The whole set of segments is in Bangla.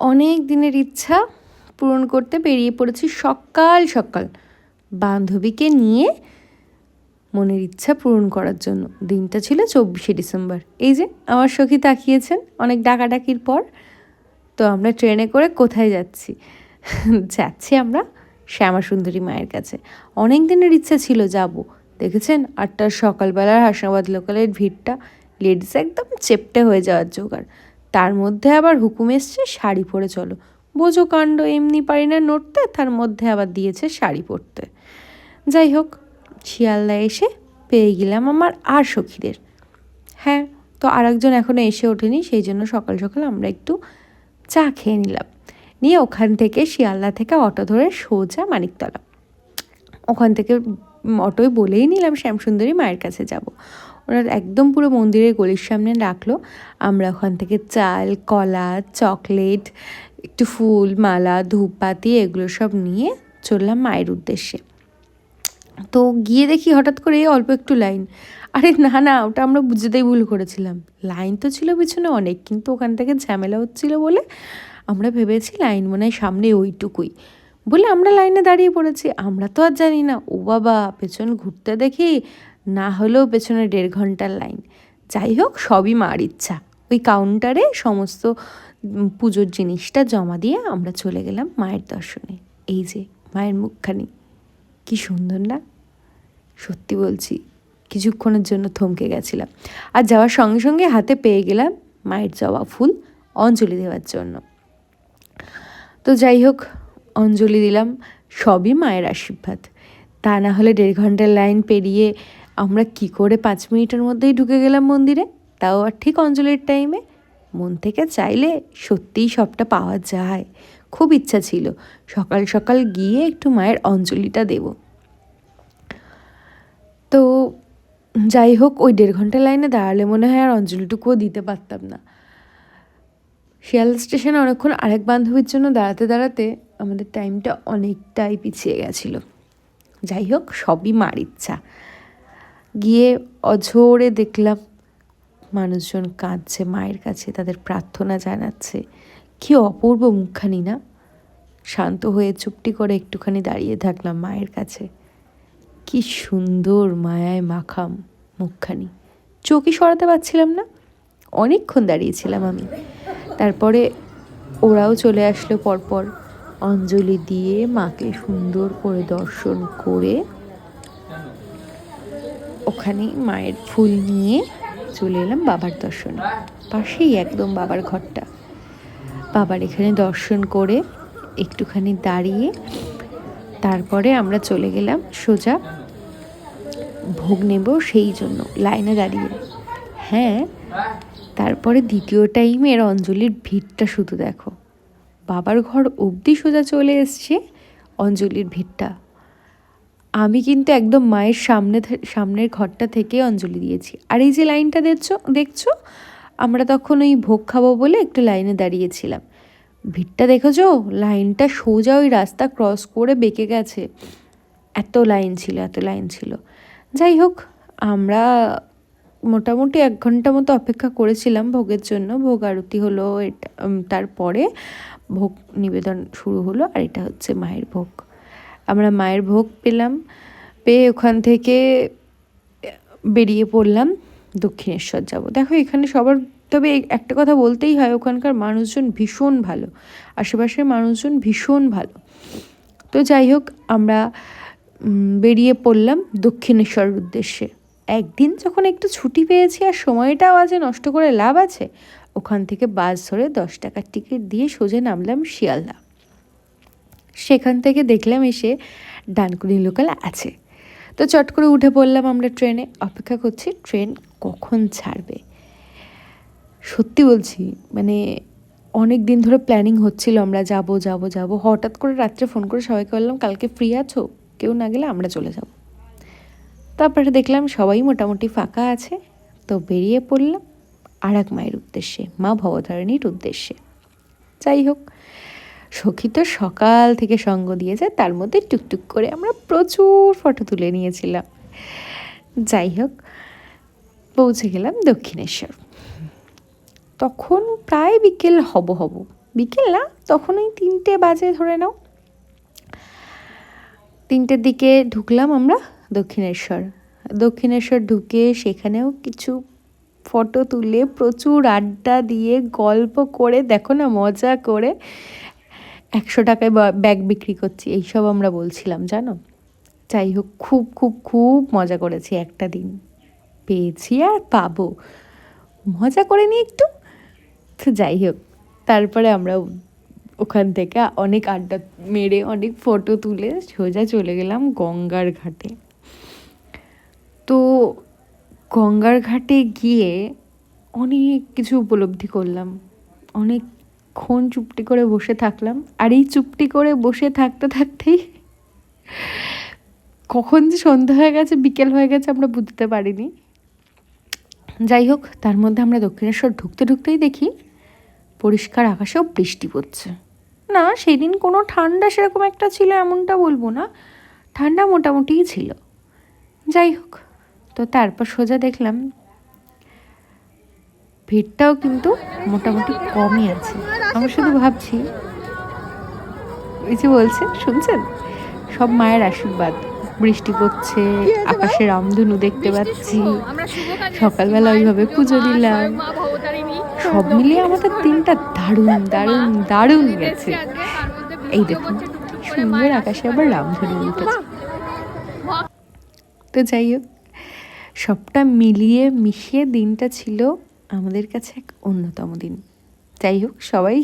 অনেক দিনের ইচ্ছা পূরণ করতে বেরিয়ে পড়েছি সকাল সকাল বান্ধবীকে নিয়ে মনের ইচ্ছা পূরণ করার জন্য। দিনটা ছিল চব্বিশে ডিসেম্বর। এই যে, আমার সখী তাকিয়েছেন অনেক ডাকাডাকির পর। তো আমরা ট্রেনে করে কোথায় যাচ্ছি? যাচ্ছি আমরা শ্যামা সুন্দরী মায়ের কাছে। অনেক দিনের ইচ্ছা ছিল যাব। দেখেছেন? আটটার সকালবেলার হাসনাবাদ লোকালের ভিড়টা। লেডিস একদম চেপটে হয়ে যাওয়ার জোগাড়। তার মধ্যে আবার হুকুম এসছে, শাড়ি পরে চলো। বোঝো কাণ্ড, এমনি পারি না নড়তে, তার মধ্যে আবার দিয়েছে শাড়ি পরতে। যাই হোক, শিয়ালদা এসে পেয়ে গেলাম আমার আর সখীদের। হ্যাঁ তো আরেকজন এখনও এসে ওঠেনি, সেই জন্য সকাল সকাল আমরা একটু চা খেয়ে নিলাম। নিয়ে ওখান থেকে শিয়ালদা থেকে অটো ধরে সোজা মানিকতলা। ওখান থেকে অটোয় বলেই নিলাম, শ্যামসুন্দরী মায়ের কাছে যাব। ওরা একদম পুরো মন্দিরের গলির সামনে রাখল। আমরা ওখান থেকে চাল, কলা, চকলেট, একটু ফুল, মালা ধূপপাতি এগুলো সব নিয়ে চললাম মায়ের উদ্দেশ্যে। তো গিয়ে দেখি হঠাৎ করে অল্প একটু লাইন। আরে না না, ওটা আমরা বুঝতেই ভুল করেছিলাম। লাইন তো ছিল পিছনে অনেক, কিন্তু ওখান থেকে ঝামেলা হচ্ছিল বলে আমরা ভেবেছি লাইন মনে হয় সামনে ওইটুকুই। বলে আমরা লাইনে দাঁড়িয়ে পড়েছি, আমরা তো আর জানি না। ও বাবা, পেছন ঘুরতে দেখি না হলেও পেছনে দেড় ঘণ্টার লাইন। যাই হোক, সবই মার ইচ্ছা। ওই কাউন্টারে সমস্ত পুজোর জিনিসটা জমা দিয়ে আমরা চলে গেলাম মায়ের দর্শনে। এই যে, মায়ের মুখখানি। কি সুন্দর না? সত্যি বলছি, কিছুক্ষণের জন্য থমকে গেছিলাম। আর যাওয়ার সঙ্গে সঙ্গে হাতে পেয়ে গেলাম মায়ের জবা ফুল অঞ্জলি দেওয়ার জন্য। তো যাই হোক, অঞ্জলি দিলাম, সবই মায়ের আশীর্বাদ। তা না হলে দেড় ঘণ্টার লাইন পেরিয়ে আমরা কি করে পাঁচ মিনিটের মধ্যেই ঢুকে গেলাম মন্দিরে? তাও আর ঠিক অঞ্জলির টাইমে মন থেকে চাইলে সত্যিই সবটা পাওয়া যায়। খুব ইচ্ছা ছিল। সকাল সকাল গিয়ে একটু মায়ের অঞ্জলিটা দেব। তো যাই হোক, ওই দেড় ঘণ্টা লাইনে দাঁড়ালে মনে হয় আর অঞ্জলিটুকুও দিতে পারতাম না। শিয়াল স্টেশনে অনেকক্ষণ আরেক বান্ধবীর জন্য দাঁড়াতে দাঁড়াতে আমাদের টাইমটা অনেকটাই পিছিয়ে গেছিল। যাই হোক, সবই মার ইচ্ছা। গিয়ে অঝোরে দেখলাম মানুষজন কাঁদছে, মায়ের কাছে তাদের প্রার্থনা জানাচ্ছে। কি অপূর্ব মুখখানি না? শান্ত হয়ে চুপটি করে একটুখানি দাঁড়িয়ে থাকলাম মায়ের কাছে। কি সুন্দর মায়ায় মাখাম মুখখানি। চোখই সরাতে পারছিলাম না। অনেকক্ষণ দাঁড়িয়েছিলাম আমি। তারপরে ওরাও চলে আসলো পরপর। অঞ্জলি দিয়ে মাকে সুন্দর করে দর্শন করে ওখানে মায়ের ফুল নিয়ে চলে এলাম বাবার দর্শনে। পাশেই একদম বাবার ঘরটা। বাবার এখানে দর্শন করে একটুখানি দাঁড়িয়ে তারপরে আমরা চলে গেলাম সোজা ভোগ নেব সেই জন্য, লাইনে দাঁড়িয়ে। হ্যাঁ তারপরে দ্বিতীয় টাইমের অঞ্জলির ভিড়টা শুধু দেখো। বাবার ঘর অবধি সোজা চলে এসছে অঞ্জলির ভিড়টা। আমি কিন্তু একদম মায়ের সামনে সামনের ঘরটা থেকে অঞ্জলি দিয়েছি। আর এই যে লাইনটা দেখছ দেখছ? আমরা তখন ওই ভোগ খাব বলে একটু লাইনে দাঁড়িয়েছিলাম। ভিড়টা দেখেছ? লাইনটা সোজা ওই রাস্তা ক্রস করে বেঁকে গেছে। এত লাইন ছিল, এত লাইন ছিল। যাই হোক, আমরা মোটামুটি এক ঘণ্টা মতো অপেক্ষা করেছিলাম ভোগের জন্য। ভোগ আরতি হলো এটা তারপরে ভোগ নিবেদন শুরু হলো আর এটা হচ্ছে মায়ের ভোগ। আমরা মায়ের ভোগ পেলাম, পেয়ে ওখান থেকে বেরিয়ে পড়লাম দক্ষিণেশ্বর যাব। দেখো, এখানে সবার, তবে একটা কথা বলতেই হয়, ওখানকার মানুষজন ভীষণ ভালো, আশেপাশের মানুষজন ভীষণ ভালো। তো যাই হোক, আমরা বেরিয়ে পড়লাম দক্ষিণেশ্বরের উদ্দেশ্যে। একদিন যখন একটু ছুটি পেয়েছি আর সময়টাও আছে নষ্ট করে লাভ আছে, ওখান থেকে বাস ধরে দশ টাকার টিকিট দিয়ে সোজা নামলাম শিয়ালদা। সেখান থেকে দেখলাম এসে ডানকুনি লোকাল আছে। তো চট করে উঠে পড়লাম আমরা ট্রেনে। অপেক্ষা করছি, ট্রেন কখন ছাড়বে? সত্যি বলছি মানে অনেক দিন ধরে প্ল্যানিং হচ্ছিল আমরা যাব যাব যাব। হঠাৎ করে রাত্রে ফোন করে সবাইকে বললাম, কালকে ফ্রি আছো? কেউ না গেলে আমরা চলে যাব। তারপরে দেখলাম সবাই মোটামুটি ফাঁকা আছে। তো বেরিয়ে পড়লাম আর এক মায়ের উদ্দেশ্যে, মা ভবতারিণীর উদ্দেশ্যে। যাই হোক সখী তো সকাল থেকে সঙ্গ দিয়েছে তার মধ্যে টুকটুক করে আমরা প্রচুর ফটো তুলে নিয়েছিলাম। যাই হোক, পৌঁছে গেলাম দক্ষিণেশ্বর। তখন প্রায় বিকেল হব হব। বিকেল না, তখন ওই তিনটে বাজে ধরে নাও। তিনটের দিকে ঢুকলাম আমরা দক্ষিণেশ্বর। দক্ষিণেশ্বর ঢুকে সেখানেও কিছু ফটো তুলে প্রচুর আড্ডা দিয়ে গল্প করে, দেখো না, মজা করে একশো টাকায় ব্যাগ বিক্রি করছি, এইসব আমরা বলছিলাম, জানো? যাই হোক, খুব খুব খুব মজা করেছি একটা দিন। পেয়েছি আর পাবো। মজা করে নিই একটু? তো যাই হোক, তারপরে আমরা ওখান থেকে অনেক আড্ডা মেরে অনেক ফটো তুলে সোজা চলে গেলাম গঙ্গার ঘাটে। তো গঙ্গার ঘাটে গিয়ে অনেক কিছু উপলব্ধি করলাম অনেকক্ষণ চুপটি করে বসে থাকলাম। আর এই চুপটি করে বসে থাকতে থাকতেই কখন যে সন্ধ্যা হয়ে গেছে, বিকেল হয়ে গেছে আমরা বুঝতে পারিনি। যাই হোক, তার মধ্যে আমরা দক্ষিণেশ্বর ঢুকতে ঢুকতেই দেখি পরিষ্কার আকাশেও বৃষ্টি পড়ছে। না, সেদিন কোনো ঠান্ডা সেরকম একটা ছিল এমনটা বলব না। ঠান্ডা মোটামুটিই ছিল। যাই হোক, তো তারপর সোজা দেখলাম ভিড়টাও কিন্তু মোটামুটি কমই আছে। আমি শুধু ভাবছি এই যে বলছে শুনছেন? সব মায়ের আশীর্বাদ। বৃষ্টি পড়ছে আকাশে রামধনু দেখতে পাচ্ছি। সকালবেলা ওইভাবে পুজো দিলাম। সব মিলিয়ে আমাদের দিনটা দারুণ দারুণ দারুণ গেছে এই দেখুন সুন্দর আকাশে আবার রামধনু উঠেছে। তো যাই হোক সবটা মিলিয়ে মিশিয়ে দিনটা ছিল আমাদের কাছে এক অন্যতম দিন। যাই হোক সবাই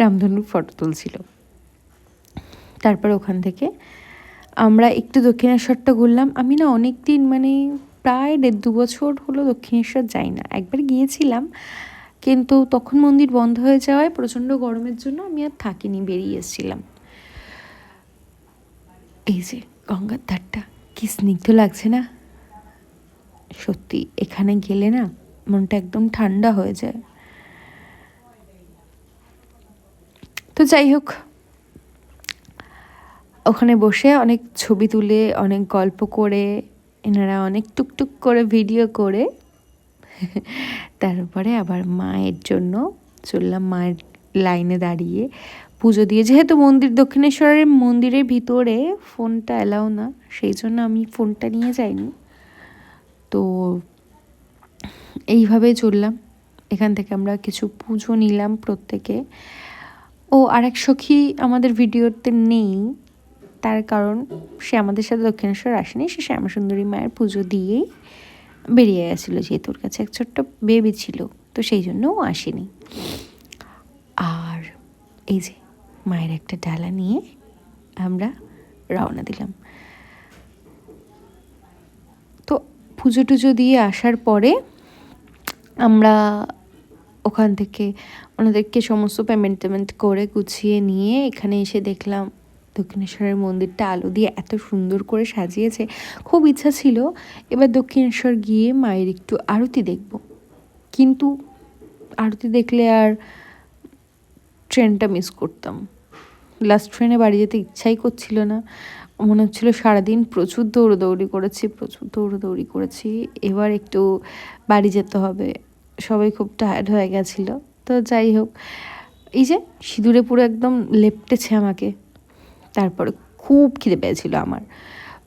রামধনুর ফটো তুলছিল। তারপর ওখান থেকে আমরা একটু দক্ষিণেশ্বরটা ঘুরলাম। আমি না অনেক দিন মানে প্রায় দেড় দু বছর হলো দক্ষিণেশ্বর যাই না। একবার গিয়েছিলাম, কিন্তু তখন মন্দির বন্ধ হয়ে যাওয়ায় প্রচণ্ড গরমের জন্য আমি আর থাকিনি, বেরিয়ে এসেছিলাম। এই যে গঙ্গার ধারটা, কি স্নিগ্ধ লাগছে না? সত্যি, এখানে গেলে না মনটা একদম ঠান্ডা হয়ে যায়। তো যাই হোক, ওখানে বসে অনেক ছবি তুলে, অনেক গল্প করে, এনারা অনেক টুকটুক করে ভিডিও করে। তারপরে আবার মায়ের জন্য চললাম মায়ের লাইনে দাঁড়িয়ে পুজো দিয়ে। যেহেতু মন্দির, দক্ষিণেশ্বরের মন্দিরের ভিতরে ফোনটা অ্যালাও না, সেই জন্য আমি ফোনটা নিয়ে যাইনি। তো এইভাবে চললাম। এখান থেকে আমরা কিছু পুজো নিলাম প্রত্যেকে। ও, আরেক সখী আমাদের ভিডিওতে নেই। তার কারণ সে আমাদের সাথে দক্ষিণেশ্বর আসেনি। সে শ্যামাসুন্দরী মায়ের পুজো দিয়েই বেরিয়ে গেছিল যেহেতু ওর কাছে এক ছোট্ট বেবি ছিল, তো সেই জন্য ও আসেনি। আর এই যে মায়ের একটা ডালা নিয়ে আমরা রওনা দিলাম। তো পুজো টুজো দিয়ে আসার পরে আমরা ওখান থেকে ওনাদেরকে সমস্ত পেমেন্ট টেমেন্ট করে গুছিয়ে নিয়ে এখানে এসে দেখলাম দক্ষিণেশ্বরের মন্দিরটা আলো দিয়ে এত সুন্দর করে সাজিয়েছে। খুব ইচ্ছা ছিল এবার দক্ষিণেশ্বর গিয়ে মায়ের একটু আরতি দেখব। কিন্তু আরতি দেখলে আর ট্রেনটা মিস করতাম। লাস্ট ট্রেনে বাড়ি যেতে ইচ্ছাই করছিল না। মনে হচ্ছিল সারাদিন প্রচুর দৌড়দৌড়ি করেছি, প্রচুর দৌড়দৌড়ি করেছি। এবার একটু বাড়ি যেতে হবে। সবাই খুব টায়ার্ড হয়ে গেছিল। তো যাই হোক, এই যে সিঁদুরে পুরো একদম লেপটেছে আমাকে। তারপরে খুব খিদে পেয়েছিল আমার।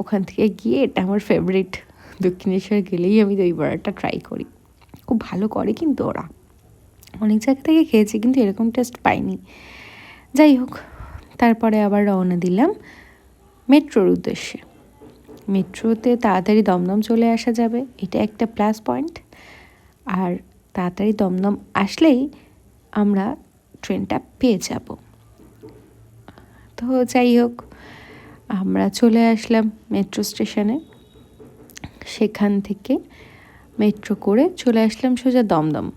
ওখান থেকে গিয়ে এটা আমার ফেভারিট দক্ষিণেশ্বর গেলেই আমি দই বড়াটা ট্রাই করি। খুব ভালো করে কিন্তু ওরা। অনেক জায়গা থেকে খেয়েছি কিন্তু এরকম টেস্ট পাইনি। যাই হোক, তারপরে আবার রওনা দিলাম মেট্রোর উদ্দেশ্যে। মেট্রোতে তাড়াতাড়ি দমদম চলে আসা যাবে। এটা একটা প্লাস পয়েন্ট আর তাড়াতাড়ি দমদম আসলেই আমরা ট্রেনটা পেয়ে যাব। তো যাই হোক, আমরা চলে আসলাম মেট্রো স্টেশনে। সেখান থেকে মেট্রো করে চলে আসলাম সোজা দমদম।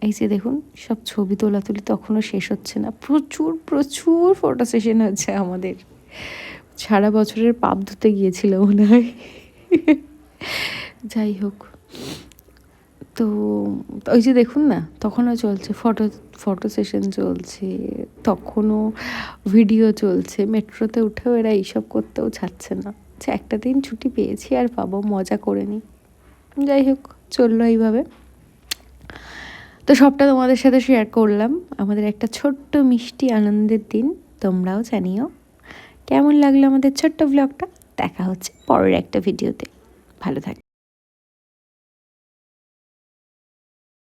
এই যে দেখুন, সব ছবি তোলাতুলি তখনও শেষ হচ্ছে না। প্রচুর প্রচুর ফটো সেশন হচ্ছে আমাদের। সারা বছরের পাপ ধুতে গিয়েছিল মনে হয়। যাই হোক তো ওই যে দেখুন না, তখনও চলছে, ফটো ফটো সেশন চলছে, তখনও ভিডিও চলছে, মেট্রোতে উঠেও এরা এইসব করতেও ছাড়ছে না। যে একটা দিন ছুটি পেয়েছি, আর পাবো, মজা করে নিই। যাই হোক, চলল এইভাবে। তো সবটা তোমাদের সাথে শেয়ার করলাম। আমাদের একটা ছোট্ট মিষ্টি আনন্দের দিন, তোমরাও জানিও। কেমন লাগল আমাদের ছোট্ট ব্লগটা দেখা হচ্ছে পরের একটা ভিডিওতে ভালো থাকবে